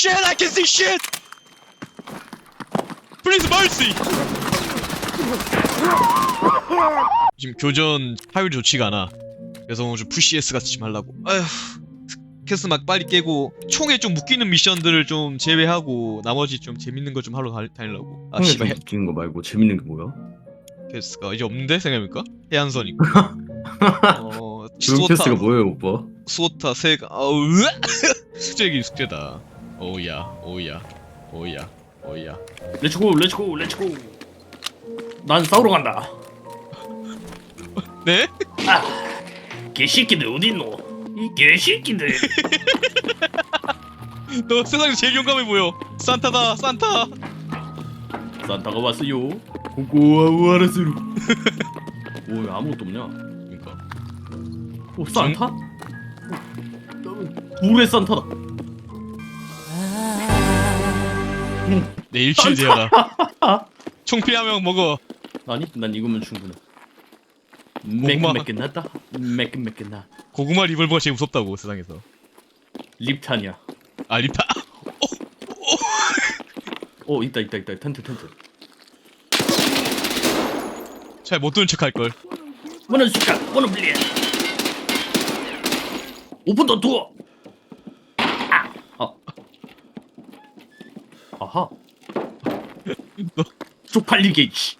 shit! I can see shit! Please mercy! 지금 교전 타율이 좋지가 않아. 그래서 오늘 좀 푸시 S 같이 좀 하려고. 아휴. 캐스 막 빨리 깨고 총에 좀 묶이는 미션들을 좀 제외하고 나머지 좀 재밌는 거 좀 하러 다, 다니려고. 아 씨발 해- 웃기는 거 말고 재밌는 게 뭐야? 캐스가 이제 없는데 생각해보니까 해안선 있고. 어 주름 수호타 캐스가 뭐예요 오빠? 수호타 세가 아우 으악! 숙제긴 숙제다. 오야 오야 오야 오야. 렛츠고 렛츠고 렛츠고 난 싸우러 간다 네? 개새끼들 어딨노? 이 개새끼들 너 세상에서 제일 용감해 보여. 산타다 산타. 산타가 왔어요 고고아우 아라스루 오 야, 아무것도 없냐? 그러니까 오 산타? 어, 불의 산타다 내 일주일 되어라. 총 필요하면 먹어. 아니 난 이거면 충분해 고구마. 매끈매끈하다 매끈매끈하 고구마 리볼버가 제일 무섭다고 세상에서. 립탄이야 아 리파. 오 있다 있다 있다 텐트 텐트 잘못 도는 척할 걸. 문은 숟갈 문은 빌려 오픈 더 도어 아, 아. 아하 너- 쪽팔리게 이씨.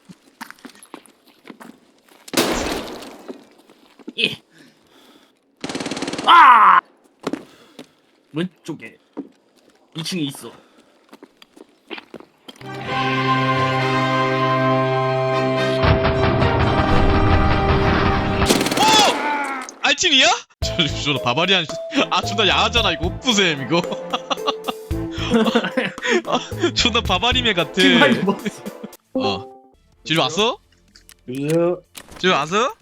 예. 아! 왼쪽에 2층에 있어. 알틴이야? 저 저는 바바리안 아 존나 야하잖아 이거. 부셈 이거. 아, 존나 바바리맨 같아. 팀하이 뭐 어. 집에 왔어? 들려? 집에 왔어?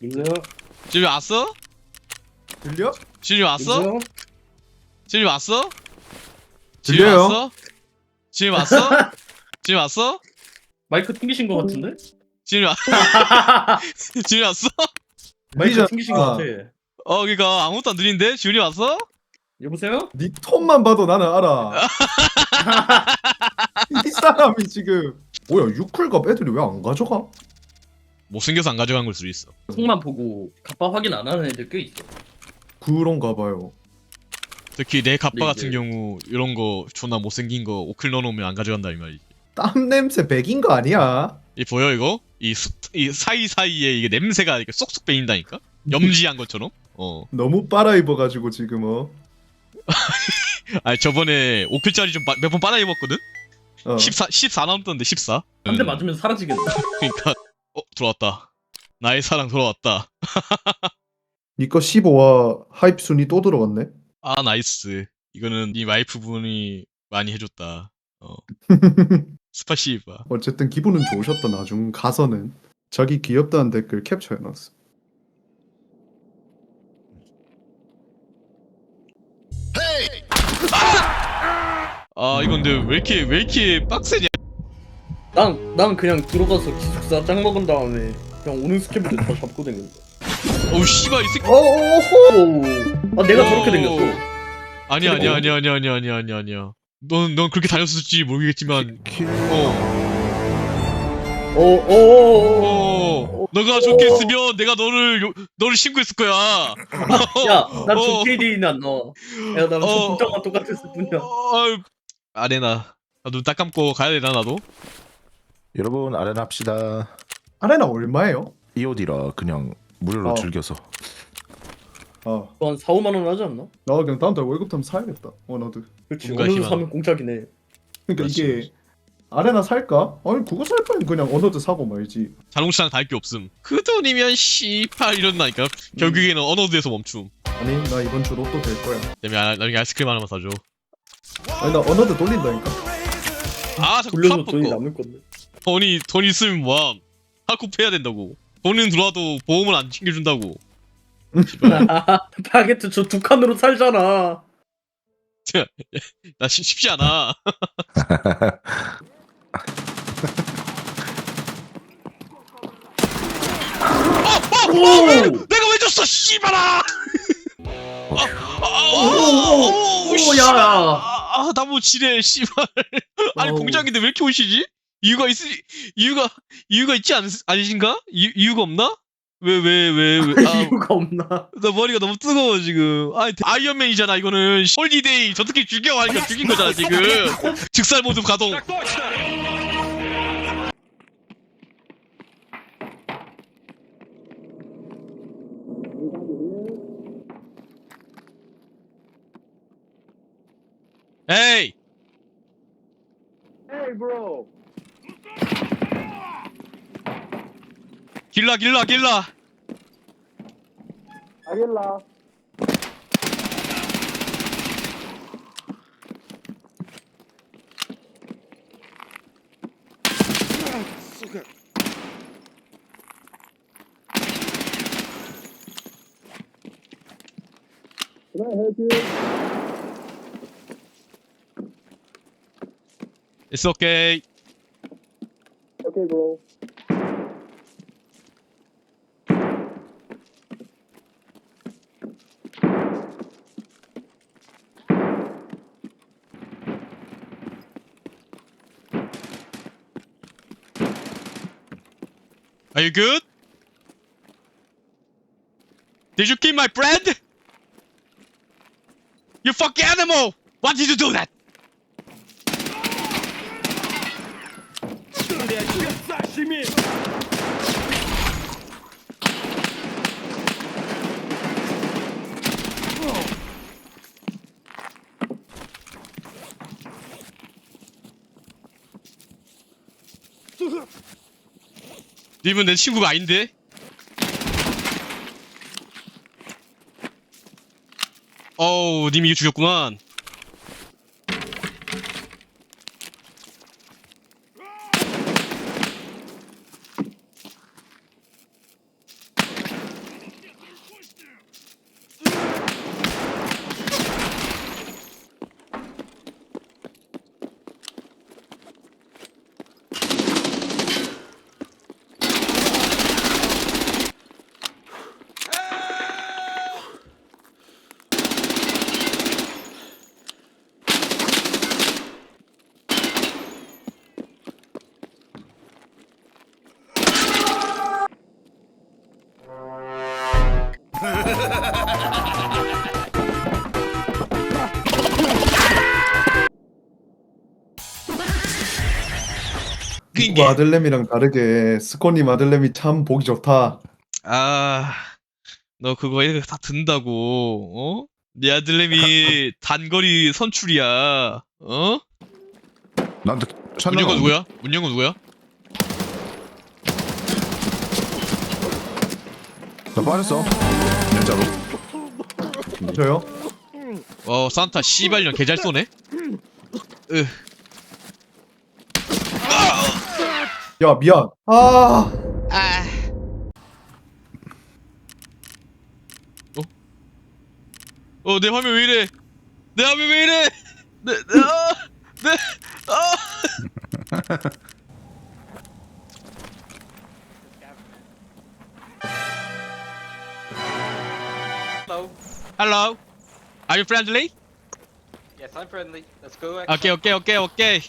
들려? 집에 왔어? 들려? 집에 왔어? 들려? 집에 왔어? 집에 들려요? 왔어? 집에 왔어? 집에 왔어? 마이크 튕기신 것 같은데? 집에 왔 집에 왔어? 마이크 튕기신 것 아. 같아 어 그니까 아무것도 안 들리는데 지훈이 왔어? 여보세요? 네 톤만 봐도 나는 알아. 이 사람이 지금 뭐야 유클갑 애들이 왜 안 가져가? 못생겨서 안 가져간 걸 수도 있어. 속만 보고 갑바 확인 안 하는 애들 꽤 있어 그런가 봐요. 특히 내 갑바 근데 같은 이제- 경우 이런 거 존나 못생긴 거 오클 넣어놓으면 안 가져간다 이 말이지. 땀 냄새 백인 거 아니야? 이 보여 이거? 이, 수, 이 사이 사이에 이게 냄새가 이렇게 쏙쏙 배인다니까? 염지한 것처럼? 어. 너무 빨아 입어가지고 지금 어. 아 저번에 오클짜리 좀 몇 번 빨아 입었거든? 어. 14 14 남던데 14. 한대 음, 맞으면 사라지겠네 그러니까 어 들어왔다. 나의 사랑 돌아왔다. 니거 15와 하이프 순위 또 들어갔네. 아 나이스. 이거는 네 와이프 분이 많이 해줬다. 어. 스파시바. 어쨌든 기분은 좋으셨다 나중 가서는 자기 귀엽다는 댓글 캡처해놨어. 아 이건 근데 왜 이렇게 왜 이렇게 빡세냐? 난, 난 그냥 들어가서 기숙사 짱 먹은 다음에 그냥 오는 스케줄을 다 잡고 다닌다. 어우 씨발 이 새끼. 어호호! 아, 내가 저렇게 오. 생겼어. 아니야 아니야 아니야 아니야 아니야 아니야 아니야 아니야. 넌, 넌 그렇게 다녔을지 모르겠지만, 어, 어, 어, 어, 어, 너가 좋게 했으면 내가 너를, 요- 너를 신고했을 거야. 야, 난 어. 저 KD는 안 넣어. 야, 나는 어. 저 분장만 똑같았을 뿐이야. 어, 아레나. 눈 딱 감고 가야 되나, 나도? 여러분 아레나 합시다. 아레나 얼마예요? EOD라 그냥 무료로 어. 즐겨서. 아, 그거 한 4, 5만 원 하지 않나? 나 그냥 다음 달 월급 타면 사야겠다. 원어드. 그렇지. 뭔가 어느 희망. 사면 공짜긴 해. 그러니까 그렇지, 이게 그렇지. 아레나 살까? 아니 그거 살 바엔 그냥 언어드 사고 말지. 자동차랑 달게 없음. 그 돈이면 씨팔 이런다니까. 결국에는 언어드에서 멈춤. 아니 나 이번 주 로또 될 거야. 아- 나중에 아이스크림 하나만 사줘. 아니 나 언어드 돌린다니까. 아, 자꾸 돌려서 팝 돈이. 남을 건데. 돈이, 돈 있으면. 할코프 해야 된다고. 돈은 들어와도 보험을 안 챙겨준다고. 바게트 저 두 칸으로 살잖아. 나 쉽- 쉽지 않아. 오! 내가 왜 줬어, 씨발아! 아, 아, 아, 아, 오, 오, 오, 씨. 야, 야. 아, 나무 지뢰 씨발 아니. 공장인데 왜 이렇게 오시지? 이유가 있 이유가 이유가 있지 않 아니신가? 이유, 이유가 없나? 왜 왜 왜왜 아, 이유가 없나? 나 머리가 너무 뜨거워 지금 아이 아이언맨이잖아 이거는 홀리데이 저 새끼 죽여 하니까 죽인 거잖아 지금 즉살 모드 가동 에이 Hey bro. 길라 길라 길라 알겠라. Can I help you? It's okay Okay, bro. Are you good? Did you kill my friend? You fucking animal! Why did you do that? 님은 내 친구가 아닌데? 어우, 님이 죽였구만. 누구 아들내미랑 다르게 스코님 아들내미 참 보기 좋다. 아, 너 그거 이렇게 다 든다고, 어? 네 아들내미 단거리 선출이야, 어? 나한테 문영건 건 누구야? 문영건 누구야? 나 빠졌어. 진짜로. 저요? 어, 산타 씨발년 개잘 쏘네? 으, 야 미안. 아 아. 어? 어, 내 화면 왜 이래? 내 화면 왜 이래? 내, 내, 아, 내, 아. Hello. Hello. Are you friendly? Yes, I'm friendly. Let's go. Okay, okay, okay, okay.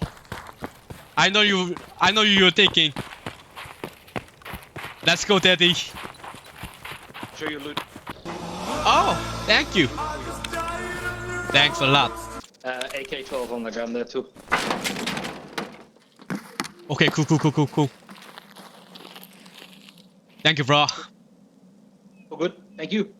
I know you. I know you're taking. Let's go, Daddy. Show your loot. Oh, thank you. Thanks a lot. Uh, AK-12 on the ground there too. Okay, cool, cool, cool, cool, cool. Thank you, bro. Oh, good. Thank you.